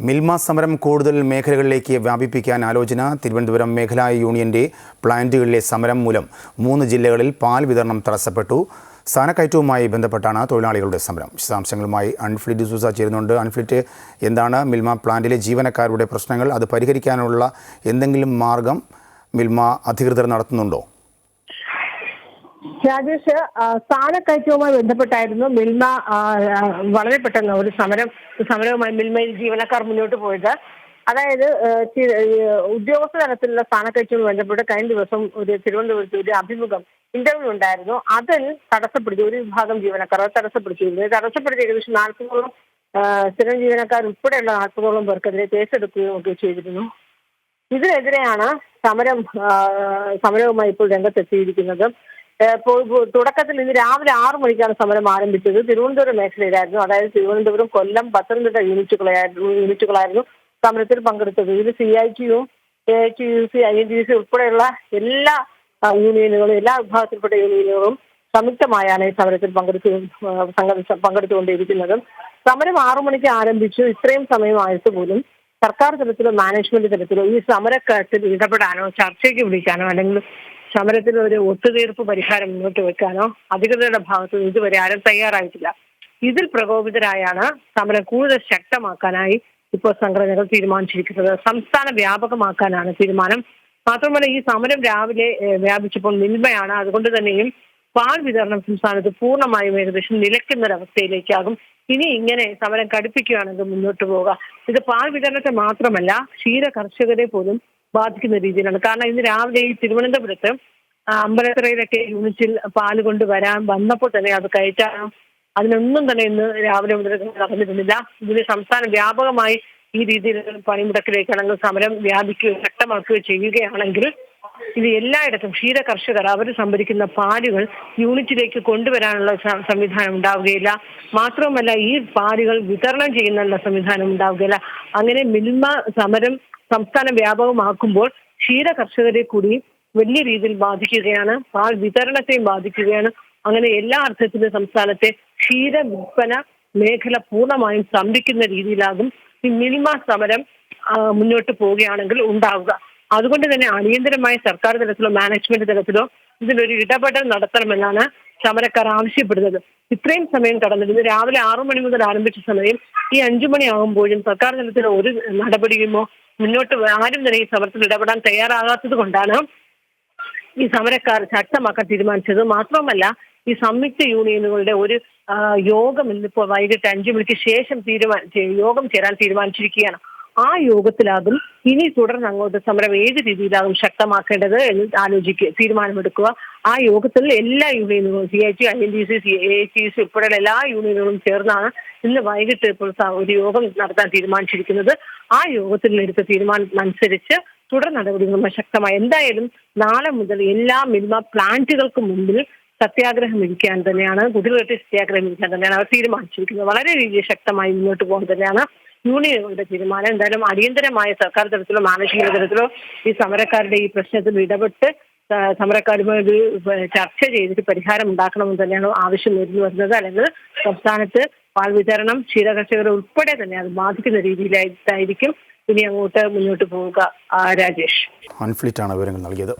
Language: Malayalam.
മിൽമ സമരം കൂടുതൽ മേഖലകളിലേക്ക് വ്യാപിപ്പിക്കാൻ ആലോചന. തിരുവനന്തപുരം മേഖലാ യൂണിയന്റെ പ്ലാന്റുകളിലെ സമരം മൂലം മൂന്ന് ജില്ലകളിൽ പാൽ വിതരണം തടസ്സപ്പെട്ടു. സ്ഥാനക്കയറ്റവുമായി ബന്ധപ്പെട്ടാണ് തൊഴിലാളികളുടെ സമരം. വിശദാംശങ്ങളുമായി അൺഫ്ലിറ്റ് ഡിസൂസ ചേരുന്നുണ്ട്. അൺഫ്ലിറ്റ് എന്താണ് മിൽമ പ്ലാന്റിലെ ജീവനക്കാരുടെ പ്രശ്നങ്ങൾ? അത് പരിഹരിക്കാനുള്ള എന്തെങ്കിലും മാർഗം മിൽമ അധികൃതർ നടത്തുന്നുണ്ടോ? രാജേഷ് സ്ഥാനക്കയറ്റവുമായി ബന്ധപ്പെട്ടായിരുന്നു മിൽമ വളരെ പെട്ടെന്ന് ഒരു സമരം സമരവുമായി മിൽമയിൽ ജീവനക്കാർ മുന്നോട്ട് പോയത്. അതായത് ഉദ്യോഗസ്ഥ തലത്തിലുള്ള സ്ഥാനക്കയറ്റവുമായി ബന്ധപ്പെട്ട് കഴിഞ്ഞ ദിവസം ഒരു തിരുവനന്തപുരത്ത് ഒരു അഭിമുഖം ഇന്റർവ്യൂ ഉണ്ടായിരുന്നു. അതിൽ തടസ്സപ്പെടുത്തി ഒരു വിഭാഗം ജീവനക്കാർ അത് തടസ്സപ്പെടുത്തിയിരുന്നു. തടസ്സപ്പെടുത്തി ഏകദേശം നാൽപ്പതോളം സ്ഥിരം ജീവനക്കാർ ഉൾപ്പെടെയുള്ള നാൽപ്പതോളം പേർക്കെതിരെ കേസെടുക്കുകയും ഒക്കെ ചെയ്തിരുന്നു. ഇതിനെതിരെയാണ് സമരം സമരവുമായി ഇപ്പോൾ രംഗത്തെത്തിയിരിക്കുന്നത്. തുടക്കത്തിൽ ഇന്ന് രാവിലെ ആറു മണിക്കാണ് സമരം ആരംഭിച്ചത്. തിരുവനന്തപുരം മേഖലയിലായിരുന്നു. അതായത് തിരുവനന്തപുരം കൊല്ലം പത്തനംതിട്ട യൂണിറ്റുകളായിരുന്നു യൂണിറ്റുകളായിരുന്നു സമരത്തിൽ പങ്കെടുത്തത്. ഇതിൽ സി ഐ ടിയും A T U C I N T C ഉൾപ്പെടെയുള്ള എല്ലാ യൂണിയനുകളും എല്ലാ വിഭാഗത്തിൽപ്പെട്ട യൂണിയനുകളും സംയുക്തമായാണ് ഈ സമരത്തിൽ പങ്കെടുത്തു പങ്കെടുത്തുകൊണ്ടിരിക്കുന്നത്. സമരം ആറു മണിക്ക് ആരംഭിച്ചു. ഇത്രയും സമയമായിട്ട് പോലും സർക്കാർ തലത്തിലോ മാനേജ്മെന്റ് തലത്തിലോ ഈ സമരക്കാര്യത്തിൽ ഇടപെടാനോ ചർച്ചയ്ക്ക് വിളിക്കാനോ അല്ലെങ്കിൽ സമരത്തിൽ ഒരു ഒത്തുതീർപ്പ് പരിഹാരം മുന്നോട്ട് വെക്കാനോ അധികൃതരുടെ ഭാഗത്ത് ഇതുവരെ ആരും തയ്യാറായിട്ടില്ല. ഇതിൽ പ്രകോപിതരായാണ് സമരം കൂടുതൽ ശക്തമാക്കാനായി ഇപ്പോൾ സംഘടനകൾ തീരുമാനിച്ചിരിക്കുന്നത്. സംസ്ഥാന വ്യാപകമാക്കാനാണ് തീരുമാനം. മാത്രമല്ല ഈ സമരം രാവിലെ വ്യാപിച്ചപ്പോൾ നിന്മയാണ് അതുകൊണ്ട് തന്നെയും പാൽ വിതരണം സംസ്ഥാനത്ത് പൂർണമായും ഏകദേശം നിലയ്ക്കുന്നൊരവസ്ഥയിലേക്കാകും. ഇനി ഇങ്ങനെ സമരം കടുപ്പിക്കുകയാണെങ്കിൽ മുന്നോട്ട് പോവുക ഇത് പാൽ വിതരണത്തെ മാത്രമല്ല ക്ഷീര കർഷകരെ പോലും ബാധിക്കുന്ന രീതിയിലാണ്. കാരണം ഇന്ന് രാവിലെ ഈ തിരുവനന്തപുരത്ത് അമ്പലത്തറയിലൊക്കെ യൂണിറ്റിൽ പാൽ കൊണ്ട് വരാൻ വന്നപ്പോൾ തന്നെ അത് കയറ്റാനും അതിനൊന്നും തന്നെ ഇന്ന് രാവിലെ മുതൽ നടന്നിരുന്നില്ല. ഇതിന് സംസ്ഥാന വ്യാപകമായി ഈ രീതിയിൽ പണിമുടക്കിലേക്ക് അല്ലെങ്കിൽ സമരം വ്യാപിക്കുകയോ ശക്തമാക്കുകയോ ചെയ്യുകയാണെങ്കിൽ ഇത് എല്ലായിടത്തും ക്ഷീര കർഷകർ അവർ സംഭരിക്കുന്ന പാലുകൾ യൂണിറ്റിലേക്ക് കൊണ്ടുവരാനുള്ള സംവിധാനം ഉണ്ടാവുകയില്ല. മാത്രവുമല്ല ഈ പാലുകൾ വിതരണം ചെയ്യുന്നതിനുള്ള സംവിധാനം ഉണ്ടാവുകയില്ല. അങ്ങനെ മിൽമ സമരം സംസ്ഥാന വ്യാപകമാക്കുമ്പോൾ ക്ഷീര കർഷകരെ കൂടി വലിയ രീതിയിൽ ബാധിക്കുകയാണ്. പാൽ വിതരണത്തെയും ബാധിക്കുകയാണ്. അങ്ങനെ എല്ലാ അർത്ഥത്തിലും സംസ്ഥാനത്തെ ക്ഷീര വിൽപ്പന മേഖല പൂർണമായും സ്തംഭിക്കുന്ന രീതിയിലാകും ഈ മിൽമ സമരം മുന്നോട്ട് പോവുകയാണെങ്കിൽ ഉണ്ടാവുക. അതുകൊണ്ട് തന്നെ അടിയന്തരമായി സർക്കാർ തലത്തിലോ മാനേജ്മെന്റ് തലത്തിലോ ഇതിലൊരു ഇടപെടൽ നടത്തണമെന്നാണ് സമരക്കാർ ആവശ്യപ്പെടുന്നത്. ഇത്രയും സമയം കടന്നിരുന്നു. രാവിലെ ആറു മണി മുതൽ ആരംഭിച്ച സമയം ഈ അഞ്ചു മണിയാകുമ്പോഴും സർക്കാർ തലത്തിൽ ഒരു നടപടിയുമോ മുന്നോട്ട് ആരും തന്നെ ഈ സമരത്തിൽ ഇടപെടാൻ തയ്യാറാകാത്തത് കൊണ്ടാണ് ഈ സമരക്കാർ ശക്തമാക്കാൻ തീരുമാനിച്ചത്. മാത്രമല്ല ഈ സംയുക്ത യൂണിയനുകളുടെ ഒരു യോഗം ഇന്നിപ്പോ വൈകിട്ട് അഞ്ചു മണിക്ക് ശേഷം തീരുമാനിച്ച് യോഗം ചേരാൻ തീരുമാനിച്ചിരിക്കുകയാണ്. ആ യോഗത്തിലാകും. ഇനി തുടർന്ന് അങ്ങോട്ട് സമരം ഏത് രീതിയിലാകും ശക്തമാക്കേണ്ടത് എന്ന് ആലോചിക്കുക തീരുമാനമെടുക്കുക. ആ യോഗത്തിൽ എല്ലാ യൂണിയനുകളും C T I N D C C A T C ഉൾപ്പെടെയുള്ള എല്ലാ യൂണിയനുകളും ചേർന്നാണ് ഇന്ന് വൈകിട്ട് ഇപ്പോൾ ഒരു യോഗം നടത്താൻ തീരുമാനിച്ചിരിക്കുന്നത്. ആ യോഗത്തിൽ എടുത്ത തീരുമാനം അനുസരിച്ച് തുടർ നടപടികളും ശക്തമായി. എന്തായാലും നാളെ മുതൽ എല്ലാ മിൽമ പ്ലാന്റുകൾക്കും മുമ്പിൽ സത്യാഗ്രഹം ഇരിക്കാൻ തന്നെയാണ് കുടിവെട്ടി സത്യാഗ്രഹം ഇരിക്കാൻ തന്നെയാണ് അവർ തീരുമാനിച്ചിരിക്കുന്നത്. വളരെ രീതിയിൽ ശക്തമായി മുന്നോട്ട് പോകാൻ തന്നെയാണ് യൂണിയനുകളുടെ തീരുമാനം എന്തായാലും അടിയന്തരമായ സർക്കാർ തലത്തിലോ മാനേജ്മെന്റ് തലത്തിലോ ഈ സമരക്കാരുടെ ഈ പ്രശ്നത്തിൽ ഇടപെട്ട് സമരക്കാരുമായി ഒരു ചർച്ച ചെയ്തിട്ട് പരിഹാരം ഉണ്ടാക്കണമെന്ന് തന്നെയാണ് ആവശ്യം ഉയർന്നു വരുന്നത്. അല്ലെങ്കിൽ സംസ്ഥാനത്ത് പാൽ വിതരണം ക്ഷീരകർഷകരെ ഉൾപ്പെടെ തന്നെ അത് ബാധിക്കുന്ന രീതിയിലായിട്ടായിരിക്കും ഇനി അങ്ങോട്ട് മുന്നോട്ട് പോവുക. രാജേഷ്. ആണ് വിവരങ്ങൾ നൽകിയത്.